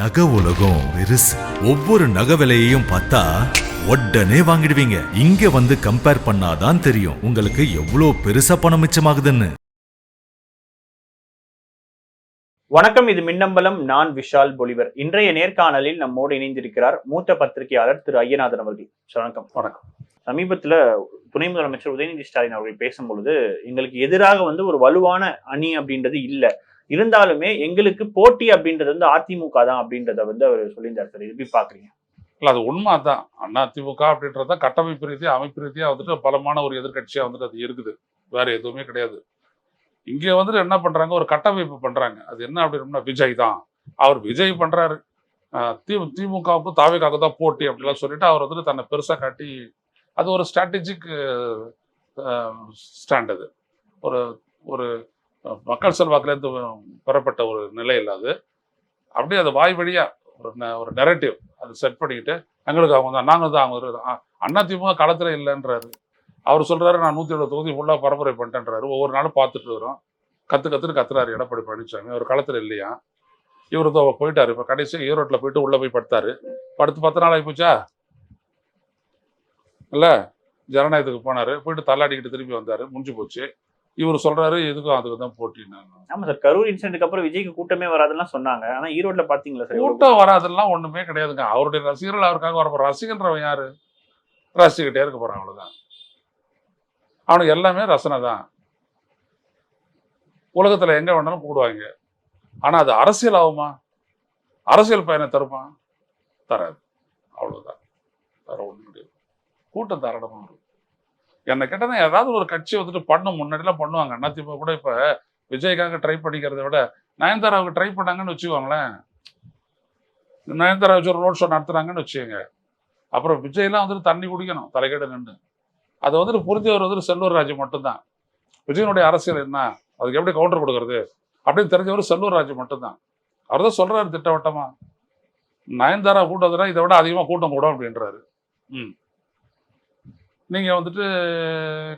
நகை உலகம் பெருசு. ஒவ்வொரு நகை விலையையும் பார்த்தா உடனே வாங்கிடுவீங்க. இங்க வந்து கம்பேர் பண்ணாதான் தெரியும் உங்களுக்கு எவ்வளவு பெருசா பணம் மிச்சமாகுதுன்னு. வணக்கம் இது மின்னம்பலம். நான் விஷால் பொலிவர். இன்றைய நேர்காணலில் நம்மோடு இணைந்திருக்கிறார் மூத்த பத்திரிகையாளர் திரு ஐயநாதன் அவர்கள். வணக்கம். வணக்கம். சமீபத்துல துணை முதலமைச்சர் உதயநிதி ஸ்டாலின் அவர்கள் பேசும்பொழுது எங்களுக்கு எதிராக வந்து ஒரு வலுவான அணி அப்படின்றது இல்ல. இருந்தாலுமே எங்களுக்கு போட்டி அப்படின்றது வந்து அதிமுக தான் அப்படின்றத வந்து அவர் சொல்லியிருந்தார் சார். இது எப்படி பாக்குறீங்க இல்ல அது உண்மை தான். அண்ணா திமுக அப்படின்றத கட்டமைப்பு ரீதியாக அமைப்பு ரீதியாக வந்துட்டு பலமான ஒரு எதிர்கட்சியாக வந்துட்டு அது இருக்குது. வேற எதுவுமே கிடையாது. இங்க வந்துட்டு என்ன பண்றாங்க? ஒரு கட்டமைப்பு பண்றாங்க. அது என்ன அப்படின்னா விஜய் தான். அவர் விஜய் பண்றாரு. தி திமுகவுக்கும் தாவேக்காவுக்கு தான் போட்டி அப்படிலாம் சொல்லிட்டு அவர் வந்துட்டு தன்னை பெருசா காட்டி அது ஒரு ஸ்ட்ராட்டஜிக் ஸ்டாண்ட் அது. ஒரு ஒரு மக்கள் செல்வாக்கிலேருந்து பெறப்பட்ட ஒரு நிலை இல்லாது அப்படியே அது வாய் வழியா ஒரு ந- ஒரு நெரட்டிவ் அது செட் பண்ணிக்கிட்டு எங்களுக்கு அவங்க தான் நாங்கள் தான் அவங்க அண்ணா திமுக களத்தில் இல்லைன்றாரு. அவர் சொல்கிறாரு நான் நூற்றி எழுபது தொகுதி ஃபுல்லாக பரப்புரை பண்ணிட்டேன்றாரு. ஒவ்வொரு நாளும் பார்த்துட்டு வரோம் கற்று கற்றுன்னு கத்துறாரு எடப்பாடி பழனிசாமி அவர் களத்தில் இல்லையா? இவர் தான் போயிட்டார். இப்போ கடைசியாக ஈரோட்டில் போயிட்டு உள்ளே போய் படுத்தாரு. படுத்து பத்து நாள் ஆகிப்போச்சா இல்லை? ஜனநாயகத்துக்கு போனாரு. போயிட்டு தள்ளாடிக்கிட்டு திரும்பி வந்தார். முடிஞ்சு போச்சு. இவர் சொல்றாரு இதுக்கும் அதுக்கு தான் போட்டின்னு ஆமா சார் கரூர் இன்சிடென்ட்க்கு அப்புறம் விஜய்க்கு கூட்டமே வராதுன்னு சொன்னாங்க. ஆனா ஈரோட்ல பாத்தீங்களா சார்? கூட்டம் வராதெல்லாம் ஒண்ணுமே கிடையாதுங்க. அவருடைய ரசிகர்கள் அவருக்காக வர ரசிகன்றவன் யாரு? ரசிக்கிட்டே இருக்க போறான் அவ்வளவுதான். அவனுக்கு எல்லாமே ரசனை தான். உலகத்துல எங்க வேணாலும் கூடுவாங்க. ஆனா அது அரசியல் ஆகுமா? அரசியல் பயனை தருமா? தராது. அவ்வளவுதான். வேற கிடையாது. கூட்டம் தாராளமா வரும் என்ன கேட்டால் ஏதாவது ஒரு கட்சி வந்துட்டு பண்ணும். முன்னாடிலாம் பண்ணுவாங்க. அதிமுக கூட இப்போ விஜய்க்காக ட்ரை பண்ணிக்கிறத விட நயன்தாராவுக்கு ட்ரை பண்ணாங்கன்னு வச்சுக்கோங்களேன். நயன்தாரா வச்சு ஒரு ரோட் ஷோ நடத்துறாங்கன்னு வச்சுக்கோங்க. அப்புறம் விஜய்லாம் வந்துட்டு தண்ணி குடிக்கணும். தலைக்கேடு நின்று அதை வந்துட்டு புரிஞ்சவர் வந்துட்டு செல்லூர் ராஜு மட்டும்தான். விஜயனுடைய அரசியல் என்ன? அதுக்கு எப்படி கவுண்டர் கொடுக்கறது? அப்படின்னு தெரிஞ்சவர் செல்லூர் ராஜு மட்டும்தான். அவர் தான் சொல்றாரு திட்டவட்டமா. நயன்தாரா கூட்டம் இதை விட அதிகமாக கூட்டம் கூடும் அப்படின்றாரு. ம். நீங்கள் வந்துட்டு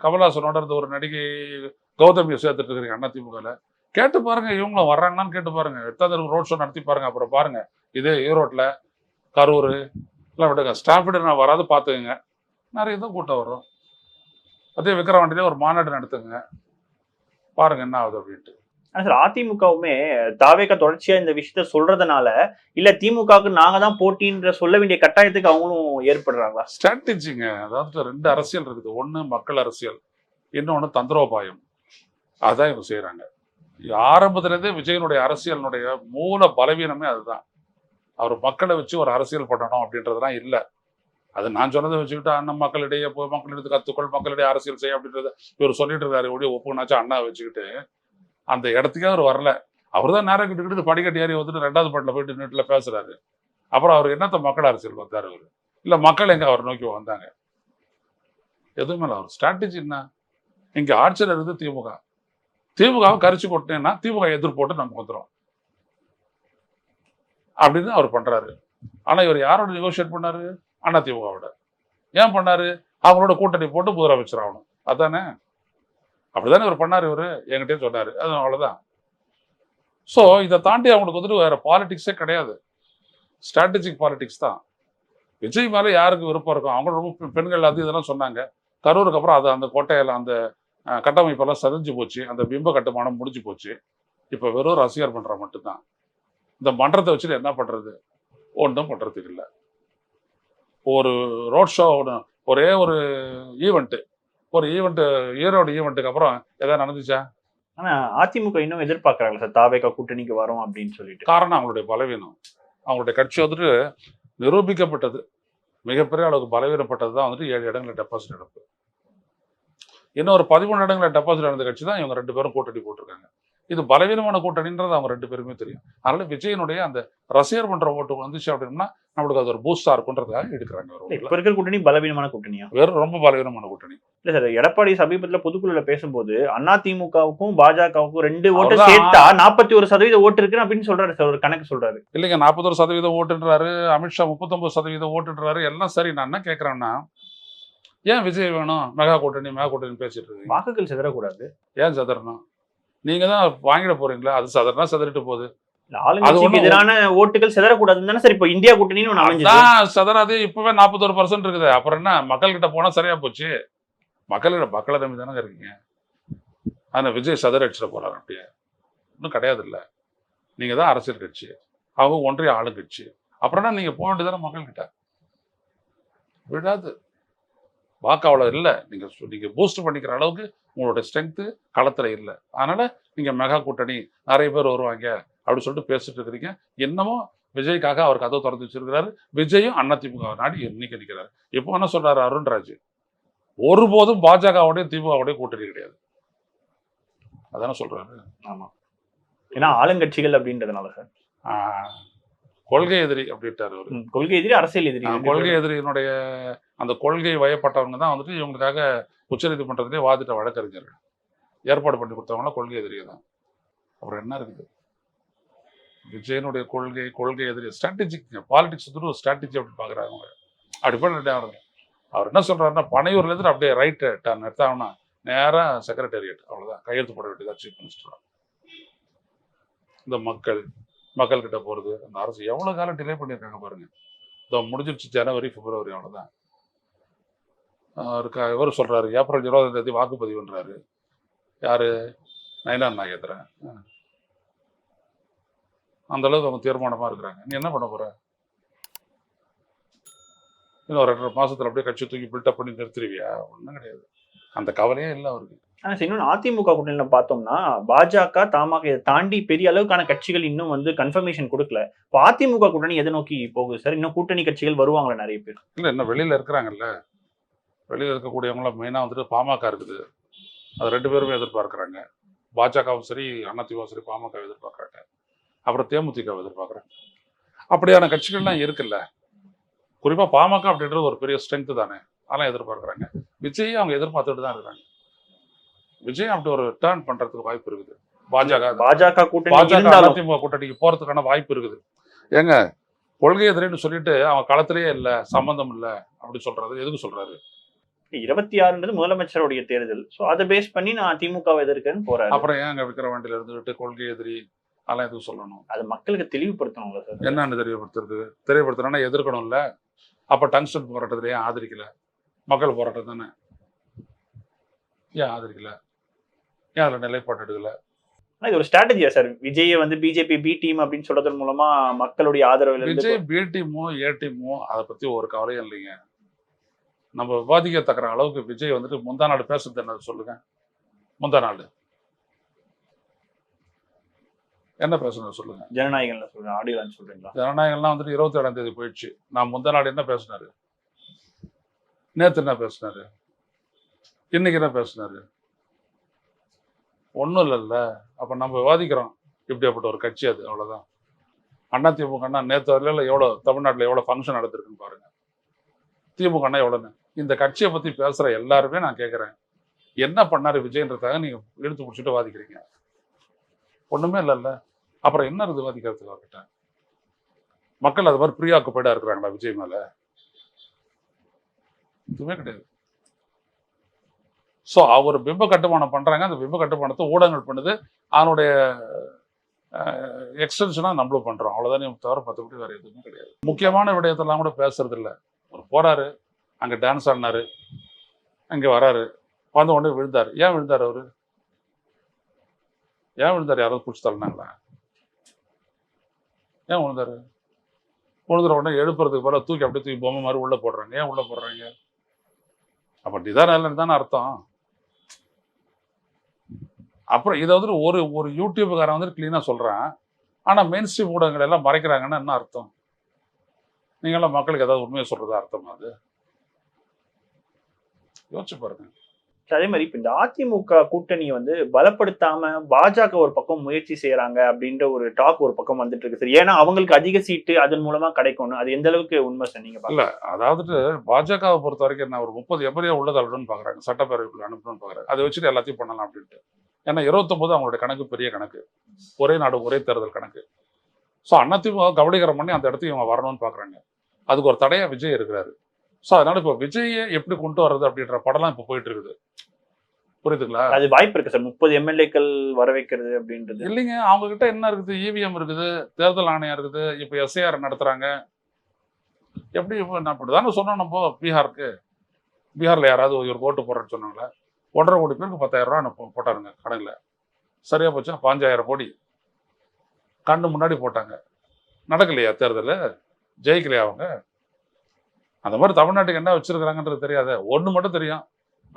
கமல்ஹாசனோட இருந்த ஒரு நடிகை கௌதமியை சேர்த்துட்டு இருக்கிறீங்க அண்ணா திமுகவில் கேட்டு பாருங்க இவங்களும் வர்றாங்களான்னு கேட்டு பாருங்க. எட்டாவது ரோட் ஷோ நடத்தி பாருங்க அப்புறம் பாருங்க. இதே ஈரோட்டில் கரூர் எல்லாம் விடுங்க ஸ்டாஃபிட நான் வராது பார்த்துக்குங்க. நிறைய தான் கூட்டம் வரும். அதே விக்கிரவாண்டிலே ஒரு மாநாடு நடத்துங்க. பாருங்க என்ன ஆகுது அப்படின்ட்டு. ஆனா சார் அதிமுகவுமே தாவேக்கா தொடர்ச்சியா இந்த விஷயத்த சொல்றதுனால இல்ல திமுகவுக்கு நாங்க தான் போட்டின்ற சொல்ல வேண்டிய கட்டாயத்துக்கு அவங்களும் ஏற்படுறாங்களா? ஸ்ட்ராட்டஜிங்க. அதாவது ரெண்டு அரசியல் இருக்குது. ஒன்று மக்கள் அரசியல் இன்னொன்று தந்திரோபாயம். அதான் இவங்க செய்கிறாங்க ஆரம்பத்துலேருந்தே விஜயனுடைய அரசியலினுடைய மூல பலவீனமே அதுதான். அவர் மக்களை வச்சு ஒரு அரசியல் பண்ணணும் அப்படின்றதுலாம் இல்லை. அது நான் சொன்னதை வச்சுக்கிட்டு அண்ணன் மக்களிடையே போய் மக்களிடத்து கத்துக்கொள் மக்களிடையே அரசியல் செய்ய அப்படின்றத இவர் சொல்லிட்டு இருக்காரு. ஒழிய ஒப்புனாச்சும் அண்ணா வச்சுக்கிட்டு அந்த இடத்துக்கே அவர் வரல. அவர் தான் நேரம் கிட்டுக்கிட்டு படிக்கட்டு ஏறி வந்துட்டு ரெண்டாவது பாட்டில் போயிட்டு நீட்டில் பேசுறாரு. அப்புறம் அவர் என்னத்த மக்கள் அரசியல் வந்தார் அவர்? இல்லை மக்கள் எங்க அவர் நோக்கி வந்தாங்க? எதுவுமே இல்லை அவர்? ஸ்ட்ராட்டஜி என்ன? இங்க ஆட்சியில் இருந்து திமுக. திமுகவை கரிச்சு கொட்டினேன்னா திமுக எதிர்போட்டு நமக்கு வந்துடும் அப்படின்னு அவர் பண்றாரு. ஆனா இவர் யாரோட நெகோஷியேட் பண்ணாரு? அண்ணா திமுகவோட. ஏன் பண்ணாரு? அவங்களோட கூட்டணி போட்டு முதலமைச்சர் ஆகணும். அதானே? அப்படிதானே இவர் பண்ணார் இவர்? என்கிட்டயே சொன்னார். அது அவ்வளோதான் ஸோ இதை தாண்டி அவங்களுக்கு வந்துட்டு வேற பாலிடிக்ஸே கிடையாது. ஸ்ட்ராட்டஜிக் பாலிடிக்ஸ் தான். விஜய் மேலே யாருக்கு விருப்பம் இருக்கும்? அவங்க ரொம்ப பெண்கள் அது இதெல்லாம் சொன்னாங்க. கரூருக்கு அப்புறம் அது அந்த கோட்டையில் அந்த கட்டமைப்பெல்லாம் சரிஞ்சு போச்சு. அந்த பிம்ப கட்டுமானம் முடிஞ்சு போச்சு. இப்போ வெறும் ரசிகர் பண்ணுற மட்டும்தான். இந்த மன்றத்தை வச்சுட்டு என்ன பண்ணுறது ஒன்றும் பண்ணுறதுக்கு இல்லை. ஒரு ரோட் ஷோ ஒன்று ஒரே ஒரு ஈவெண்ட்டு ஒரு ஈவெண்ட்டு ஈரோடு ஈவெண்ட்டுக்கு அப்புறம் எதாவது நடந்துச்சா? ஆனா அதிமுக இன்னும் எதிர்பார்க்கறாங்களா சார். தாவேக்கா கூட்டணிக்கு வரும் அப்படின்னு சொல்லிட்டு. காரணம் அவங்களுடைய பலவீனம். அவங்களுடைய கட்சி வந்துட்டு நிரூபிக்கப்பட்டது. மிகப்பெரிய அளவுக்கு பலவீனப்பட்டது தான் வந்துட்டு ஏழு இடங்களில் டெபாசிட் இழப்பு. இன்னும் ஒரு பதிமூணு இடங்களில் டெபாசிட் இழந்த கட்சி தான் இவங்க ரெண்டு பேரும் கூட்டணி போட்டிருக்காங்க. இது பலவீனமான கூட்டணின்றது அவங்க ரெண்டு பேருமே தெரியும். அதனால விஜயனுடைய அந்த ரசிகர் பண்ற ஓட்டு வந்துச்சு அப்படின்னா நம்மளுக்கு அது ஒரு பூஸ்டா இருக்குன்றதுக்காக எடுக்கிறாங்க இப்ப. இருக்கிற கூட்டணி பலவீனமான கூட்டணியா? வெறும் ரொம்ப பலவீனமான கூட்டணி. இல்ல சார் எடப்பாடி சமீபத்துல பொதுக்குழுல பேசும்போது அதிமுகவுக்கும் பாஜகவுக்கும் ரெண்டு ஓட்டு சேர்த்தா நாற்பத்தி ஒரு சதவீத ஓட்டு இருக்கு அப்படின்னு சொல்றாரு சார் ஒரு கணக்கு சொல்றாரு. இல்லைங்க நாற்பத்தொரு சதவீதம் ஓட்டுன்றாரு அமித்ஷா முப்பத்தொன்பது சதவீதம் ஓட்டுன்றாரு எல்லாம் சரி. நான் என்ன கேட்கறேன்னா ஏன் விஜய் வேணும்? மெகா கூட்டணி மெகா கூட்டணி பேசிட்டு இருக்கீங்க? வாக்குகள் சிதறக்கூடாது. ஏன் சதறணும்? நீங்க தான் வாங்கிட போறீங்களா? அது சதறனா சதறிட்டு போகுது. எதிரான ஓட்டுகள் சிதறக்கூடாதுன்னு தானே சார் இப்போ இந்தியா கூட்டணின்னு சதராது இப்பவே நாற்பத்தொரு பர்சன்ட் இருக்குது. அப்புறம் என்ன? மக்கள் கிட்ட போனா சரியா போச்சு? மக்கள்கிட்ட மக்களை நம்பி தானே இருக்கீங்க. ஆனா விஜய் சதற அடிச்சிட போறாரு அப்படியே. இன்னும் கிடையாது இல்ல நீங்க தான் அரசியல் கட்சி. அவங்க ஒன்றிய ஆளுங்கட்சி. அப்புறம் என்ன? நீங்க போக வேண்டியதானே மக்கள் கிட்ட விடாது. அவ்வளோ இல்லை. நீங்க சு- நீங்க பூஸ்ட் பண்ணிக்கிற அளவுக்கு உங்களோட ஸ்ட்ரென்த்து களத்துல இல்லை. அதனால நீங்க மெகா கூட்டணி நிறைய பேர் வருவாங்க அப்படி சொல்லிட்டு பேசிட்டு இருக்கிறீங்க. என்னமோ விஜய்க்காக அவர் கதவை திறந்து வச்சிருக்கிறாரு. விஜயும் அதிமுக நாடி இன்னைக்கு நிற்கிறாரு இப்போ என்ன சொல்றாரு அருண்ராஜ் ஒருபோதும் பாஜகவோடய திமுகவோடய கூட்டணி கிடையாது. அதானே சொல்றாரு. ஆமா. ஏன்னா ஆளுங்கட்சிகள் அப்படின்றதுனால சார். ஆஹ், கொள்கை எதிரி அப்படின்ட்டாரு கொள்கை எதிரி அரசியல் எதிரி. கொள்கை எதிரியினுடைய அந்த கொள்கை வயப்பட்டவங்க தான் வந்துட்டு இவங்களுக்காக உச்சநீதிமன்றத்திலே வாதிட்ட வழக்கறிஞர்கள். ஏற்பாடு பண்ணி கொடுத்தவங்களாம் கொள்கை எதிரி தான். அப்புறம் என்ன இருக்குது? விஜயனுடைய கொள்கை கொள்கை எதிரி ஸ்ட்ராட்டஜிக் பாலிடிக்ஸ் வந்து ஒரு ஸ்ட்ராட்டஜி அப்படின்னு பார்க்குறாங்க அவங்க. அப்படி பண்ண அவர் என்ன சொல்றாருன்னா பனையூர்ல இருந்து அப்படியே ரைட்டு டர்ன் எடுத்தாங்கன்னா நேராக செக்ரட்டேரியட் அவ்வளோதான் கையெழுத்து போட வேண்டியதா சீஃப் மினிஸ்டராக இந்த மக்கள் மக்கள்கிட்ட போறது அந்த அரசு எவ்வளவு காலம் டிலே பண்ணியிருக்காங்க பாருங்க. இதோ முடிஞ்சிருச்சு ஜனவரி பிப்ரவரி அவ்வளோதான் இருக்கா? இவர் சொல்றாரு ஏப்ரல் இருபதாம் தேதி வாக்குப்பதிவுன்றாரு யாரு? நயனார் நாகேந்திரன். அந்த அளவுக்கு அவங்க தீர்மானமா இருக்கிறாங்க. நீ என்ன பண்ண போற? இன்னும் ஒரு ரெண்டரை மாசத்துல அப்படியே கட்சி தூக்கி பில்டப் பண்ணி நிறுத்திடுவியா ஒண்ணும் கிடையாது. அந்த கவலையே இல்லை அவருக்கு. ஆனா சார், இன்னொன்னு அதிமுக கூட்டணியில பார்த்தோம்னா பாஜக தமாக இதை தாண்டி பெரிய அளவுக்கான கட்சிகள் இன்னும் வந்து கன்ஃபர்மேஷன் கொடுக்கல. இப்போ அதிமுக கூட்டணி எதை நோக்கி போகுது சார்? இன்னும் கூட்டணி கட்சிகள் வருவாங்களா நிறைய பேர்? இல்லை என்ன வெளியில இருக்கிறாங்கல்ல. வெளியில இருக்கக்கூடியவங்களாம் மெயினாக வந்துட்டு பாமக இருக்குது. அது ரெண்டு பேருமே எதிர்பார்க்குறாங்க. பாஜகவும் சரி அதிமுகவும் சரி பாமக எதிர்பார்க்குறாங்க. அப்புறம் தேமுதிக எதிர்பார்க்குறாங்க. அப்படியான கட்சிகள்லாம் இருக்குல்ல. குறிப்பா பாமக அப்படின்றது ஒரு பெரிய ஸ்ட்ரென்த் தானே. அதெல்லாம் எதிர்பார்க்குறாங்க. விஜய் அவங்க எதிர்பார்த்துட்டு தான் இருக்கிறாங்க. விஜய் அப்படி ஒரு டேர்ன் பண்றதுக்கு வாய்ப்பு இருக்குது. பாஜக பாஜக கூட்டணி பாஜக அதிமுக கூட்டணிக்கு போறதுக்கான வாய்ப்பு இருக்குது. ஏங்க கொள்கை எதிரின்னு சொல்லிட்டு அவன் களத்திலேயே இல்ல சம்பந்தம் இல்ல அப்படி சொல்றது எதுக்கு சொல்றாரு? இருபத்தி ஆறுன்றது முதலமைச்சருடைய தேர்தல். சோ அதை பேஸ் பண்ணி நான் திமுக எதிர்க்கேன்னு போறாரு அப்புறம் ஏன் அங்க விக்கிற வண்டியில இருந்துகிட்டு கொள்கை எதிரி அதெல்லாம் எதுக்கு சொல்லணும்? அது மக்களுக்கு தெளிவுபடுத்தணும்ல சார் என்னன்னு தெரியப்படுத்துறது? தெரியப்படுத்துறேன்னா எதிர்க்கணும்ல. அப்ப டங்ஸ்டன் போராட்டத்துல ஏன் ஆதரிக்கல? மக்கள் போராட்டம் தானே? ஏன் ஆதரிக்கல? ஏன் அதுல நிலைப்பாடு எடுக்கல? இது ஒரு ஸ்ட்ராட்டஜியா சார் விஜய் வந்து பிஜேபி பி டீம் அப்படின்னு சொல்றதன் மூலமா மக்களுடைய இருந்து விஜய் பி டீமோ ஏ டீமோ அதை பத்தி ஒரு கவலையும் இல்லைங்க. நம்ம விவாதிக்கத்தக்கிற அளவுக்கு விஜய் வந்துட்டு முந்தா நாள் பேசுறது என்ன சொல்லுங்க? முந்தா நாள். என்ன பேசணும் சொல்லுங்க? ஜனநாயகம்ல சொல்றேன் ஆடியோலான்னு சொல்றீங்களா? ஜனநாயகம்லாம் வந்துட்டு இருபத்தி ஏழாம் தேதி போயிடுச்சு. நான் முந்தா நாள் என்ன பேசினாரு? நேத்து என்ன பேசினாரு? இன்னைக்கு என்ன பேசினாரு? ஒன்றும் இல்லைல்ல. அப்போ நம்ம விவாதிக்கிறோம் இப்படியாப்பட்ட ஒரு கட்சி அது அவ்வளோதான் அண்ணா திமுகன்னா நேற்று வரையில எவ்வளோ தமிழ்நாட்டில் எவ்வளோ ஃபங்க்ஷன் நடந்திருக்குன்னு பாருங்க. திமுகன்னா எவ்வளோன்னு இந்த கட்சியை பற்றி பேசுகிற எல்லாருமே நான் கேட்குறேன் என்ன பண்ணாரு விஜயன்றதாக நீங்கள் இழுத்து முடிச்சுட்டு வாதிக்கிறீங்க. ஒன்றுமே இல்லைல்ல. அப்புறம் என்ன இருந்து வாதிக்கிறதுக்கு அவர்கிட்ட? மக்கள் அது மாதிரி ப்ரீ ஆக்குப்பைடாக இருக்கிறாங்களா விஜய் மேலே? எதுவுமே கிடையாது. ஸோ அவர் பிம்ப கட்டுமானம் பண்றாங்க. அந்த பிம்ப கட்டுமானத்தை ஊடகங்கள் பண்ணுது. அதனுடைய எக்ஸ்டென்ஷனாக நம்மளும் பண்றோம். அவ்வளோதானே தவிர மற்றபடி வேறு எதுவுமே கிடையாது. முக்கியமான விடயத்தெல்லாம் கூட பேசுறது இல்லை அவர் போறாரு. அங்கே டான்ஸ் ஆடினாரு. அங்கே வராரு. வந்த உடனே விழுந்தார். ஏன் விழுந்தார் அவர்? ஏன் விழுந்தாரு? யாராவது பிடிச்சி தள்ளினாங்களா? ஏன் விழுந்தாரு? விழுந்துற உடனே எழுப்புறதுக்கு பதிலா தூக்கி அப்படியே தூக்கி பொம்மை மாதிரி உள்ளே போடுறாங்க. ஏன் உள்ள போடுறாங்க? அப்போ நிதானம் இல்லைன்னு தானே அர்த்தம். அப்புறம் இதை வந்துட்டு ஒரு ஒரு யூடியூபுக்காரன் வந்துட்டு க்ளீனாக சொல்கிறான் ஆனால் மெயின் ஸ்ட்ரீம் ஊடகங்கள் எல்லாம் மறைக்கிறாங்கன்னா என்ன அர்த்தம்? நீங்களாம் மக்களுக்கு ஏதாவது உண்மையை சொல்கிறது அர்த்தமா அது? யோசிச்சு பாருங்க. அதே மாதிரி இப்ப இந்த அதிமுக கூட்டணியை வந்து பலப்படுத்தாம பாஜக ஒரு பக்கம் முயற்சி செய்யறாங்க அப்படின்ற ஒரு டாக் ஒரு பக்கம் வந்துட்டு இருக்கு. சார் ஏன்னா அவங்களுக்கு அதிக சீட்டு அதன் மூலமா கிடைக்கும்னு அது எந்த அளவுக்கு உண்மை சார் நீங்க இல்ல அதாவது பாஜகவை பொறுத்த வரைக்கும் என்ன ஒரு முப்பது எம்எல்ஏ உள்ளது அனுப்பணும்னு பாக்குறாங்க சட்டப்பேரவைக்குள்ள அனுப்பணும்னு பாக்குறாங்க. அதை வச்சுட்டு எல்லாத்தையும் பண்ணலாம் அப்படின்ட்டு. ஏன்னா இருபத்தொன்பது அவங்களுடைய கணக்கு பெரிய கணக்கு. ஒரே நாடு ஒரே தேர்தல் கணக்கு. ஸோ அதிமுக கபடிகரம் பண்ணி அந்த இடத்துக்கு இவங்க வரணும்னு பாக்குறாங்க. அதுக்கு ஒரு தடையா விஜய் இருக்கிறாரு. ஸோ அதனால இப்போ விஜயை எப்படி கொண்டு வர்றது அப்படின்ற படம்லாம் இப்போ போயிட்டு இருக்குது புரியுதுங்களா? அது வாய்ப்பு இருக்கு சார். முப்பது எம்எல்ஏக்கள் வர வைக்கிறது அப்படின்றது. இல்லைங்க அவங்க கிட்ட என்ன இருக்குது? இவிஎம் இருக்குது தேர்தல் ஆணையம் இருக்குது இப்போ எஸ்ஐஆர் நடத்துறாங்க. எப்படி இப்போ நான் இப்படி தானே சொன்னோம் நம்ம பீகாருக்கு. பீகார்ல யாராவது ஒரு ஓட்டு போடுறேன்னு சொன்னாங்களே? ஒன்றரை கோடி பேருக்கு பத்தாயிரம் ரூபா போட்டாருங்க கணக்கில் சரியா போச்சா? பாஞ்சாயிரம் கோடி. கண்ணு முன்னாடி போட்டாங்க. நடக்கலையா தேர்தல்? ஜெயிக்கலையா அவங்க? அந்த மாதிரி தமிழ்நாட்டுக்கு என்ன வச்சிருக்கிறாங்கன்றது தெரியாது. ஒன்று மட்டும் தெரியும்.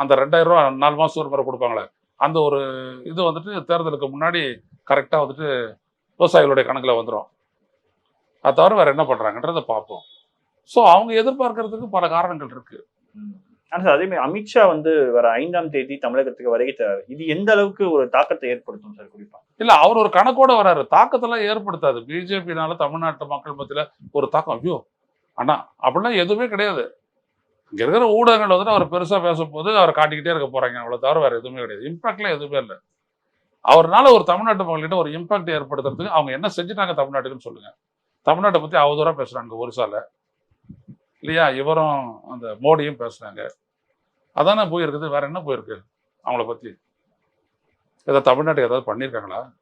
அந்த ரெண்டாயிரம் ரூபா நாலு மாதம் ஒரு முறை கொடுப்பாங்களே. அந்த ஒரு இது வந்துட்டு தேர்தலுக்கு முன்னாடி கரெக்டாக வந்துட்டு விவசாயிகளுடைய கணக்கில் வந்துடும் அது தவிர வேற என்ன பண்ணுறாங்கன்றதை பார்ப்போம். ஸோ அவங்க எதிர்பார்க்கறதுக்கு பல காரணங்கள் இருக்கு. ஆனா சார் அதே மாதிரி அமித்ஷா வந்து வர ஐந்தாம் தேதி தமிழகத்துக்கு வருகை தராரு. இது எந்த அளவுக்கு ஒரு தாக்கத்தை ஏற்படுத்தும் சார் குறிப்பா? இல்ல அவர் ஒரு கணக்கோட வராரு. தாக்கத்தெல்லாம் ஏற்படுத்தாது. பிஜேபினால தமிழ்நாட்டு மக்கள் மத்தியில ஒரு தாக்கம். ஐயோ அண்ணா அப்படிலாம் எதுவுமே கிடையாது. இங்க இருக்கிற ஊடகங்கள் வந்துட்டு அவர் பெருசா பேசும்போது அவரை காட்டிக்கிட்டே இருக்க போறாங்க அவ்வளவு தவிர வேற எதுவுமே கிடையாது. இம்பாக்ட்லாம் எதுவுமே இல்லை. அவர்னால ஒரு தமிழ்நாட்டு மக்கள்கிட்ட ஒரு இம்பாக்ட் ஏற்படுத்துறதுக்கு அவங்க என்ன செஞ்சுட்டாங்க தமிழ்நாட்டுக்குன்னு சொல்லுங்க. தமிழ்நாட்டை பத்தி அவதூறா பேசுறாங்க ஒரு சால. இல்லையா? இவரும் அந்த மோடியும் பேசுறாங்க. அதானே போயிருக்குது? வேற என்ன போயிருக்கு அவங்கள பத்தி? ஏதாவது தமிழ்நாட்டுக்கு ஏதாவது பண்ணியிருக்காங்களா?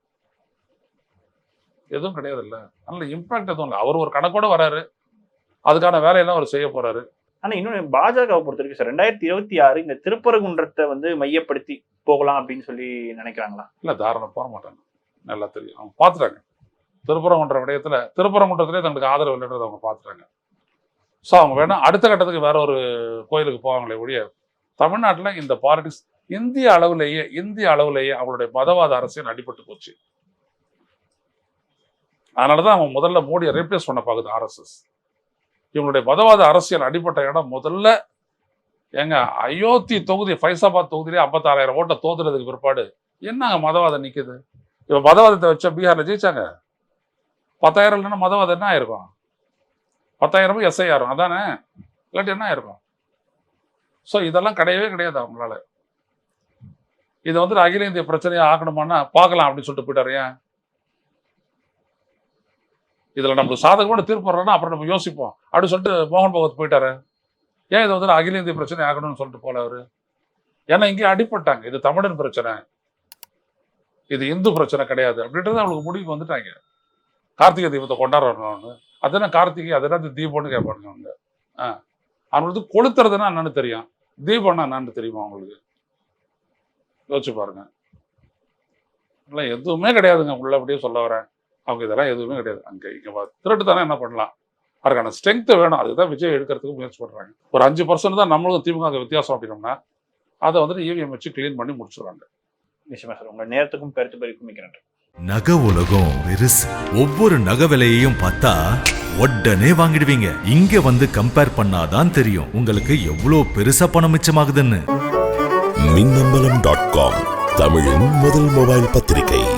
எதுவும் கிடையாது இல்லை அதனால இம்பாக்ட் எதுவும் இல்லை. அவர் ஒரு கணக்கோடு வராரு. அதுக்கான வேலையெல்லாம் அவர் செய்ய போறாரு. ஆனா இன்னொன்று பாஜகவை பொறுத்த வரைக்கும் சார் ரெண்டாயிரத்தி இருபத்தி ஆறு இந்த திருப்பரங்குன்றத்தை வந்து மையப்படுத்தி போகலாம் அப்படின்னு சொல்லி நினைக்கிறாங்களா? இல்ல தாராளம் போக மாட்டாங்க. நல்லா தெரியும். அவங்க பார்த்துட்டாங்க. திருப்பரங்குன்ற விடயத்துல திருப்பரங்குன்றத்திலே தங்களுக்கு ஆதரவு இல்லைன்றதை அவங்க பார்த்துட்டாங்க. ஸோ அவங்க வேணா அடுத்த கட்டத்துக்கு வேற ஒரு கோயிலுக்கு போவாங்களே ஒழிய தமிழ்நாட்டில் இந்த பாலிடிக்ஸ் இந்திய அளவுலேயே இந்திய அளவுலேயே அவங்களுடைய மதவாத அரசியல் அடிபட்டு போச்சு. அதனாலதான் அவங்க முதல்ல மோடியை ரீப்ளேஸ் பண்ண பார்க்குது ஆர்எஸ்எஸ் இவங்களுடைய மதவாத அரசியல் அடிப்பட்ட இடம் முதல்ல ஏங்க அயோத்தி தொகுதி ஃபைசாபாத் தொகுதியிலே ஐம்பத்தாறாயிரம் ஓட்டை தோத்துறதுக்கு பிற்பாடு என்னங்க மதவாதம் நிற்குது இப்போ மதவாதத்தை வச்சா பீகாரில் ஜெயிச்சாங்க. பத்தாயிரம் இல்லைன்னா மதவாதம் என்ன ஆயிருக்கும்? பத்தாயிரமும் எஸ்ஐ ஆயிரும் அதானே? இல்லாட்டி என்ன ஆயிருக்கும்? ஸோ இதெல்லாம் கிடையவே கிடையாது அவங்களால. இதை வந்து அகில இந்திய பிரச்சனையாக ஆக்கணுமானா பார்க்கலாம் அப்படின்னு சொல்லிட்டு போயிட்டாரு ஏன்? இதில் நம்மளுக்கு சாதகமான தீர்ப்பு வரலன்னா அப்புறம் நம்ம யோசிப்போம். அப்படின்னு சொல்லிட்டு மோகன் பகவத் போயிட்டாரு. ஏன் இது வந்து அகில இந்திய பிரச்சனை ஆகணும்னு சொல்லிட்டு போல அவரு? ஏன்னா இங்கே அடிப்பட்டாங்க இது தமிழன் பிரச்சனை. இது இந்து பிரச்சனை கிடையாது. அப்படின்றது அவங்களுக்கு முடிவுக்கு வந்துட்டாங்க. கார்த்திகை தீபத்தை கொண்டாடுறோம்னு அதெல்லாம் கார்த்திகை அதெல்லாம் தீபம்னு கேட்பானுங்க அவங்க. ஆ. அவங்களுக்கு கொளுத்துறதுன்னா என்னன்னு தெரியும். தீபம்னா என்னன்னு தெரியுமா அவங்களுக்கு யோசிச்சு பாருங்க. இதெல்லாம் எதுவுமே கிடையாதுங்க. உள்ள அப்படியே சொல்ல வரேன். அவங்க இதெல்லாம் எதுவுமே கிடையாது. அங்கே இங்கே திருட்டு தானே என்ன பண்ணலாம்? அதுக்கான ஸ்ட்ரென்த் வேணும். அதுதான் விஜய் எடுக்கிறதுக்கு முயற்சி பண்றாங்க. ஒரு அஞ்சு பர்சன்ட் தான் நம்மளும் திமுக வித்தியாசம் அப்படின்னோம்னா அதை வந்துட்டு இவிஎம் வச்சு க்ளீன் பண்ணி முடிச்சிடுறாங்க. நிச்சயமா சார். உங்க நேரத்துக்கும் கருத்து பறிக்கும் மிக்க நன்றி. நகை உலகம் பெருசு ஒவ்வொரு நகை விலையையும் பார்த்தா உடனே வாங்கிடுவீங்க. இங்க வந்து கம்பேர் பண்ணாதான் தெரியும் உங்களுக்கு எவ்வளவு பெருசா பணம் மிச்சமாகுதுன்னு. மின்னம்பலம் டாட் காம் தமிழின் முதல் மொபைல் பத்திரிகை.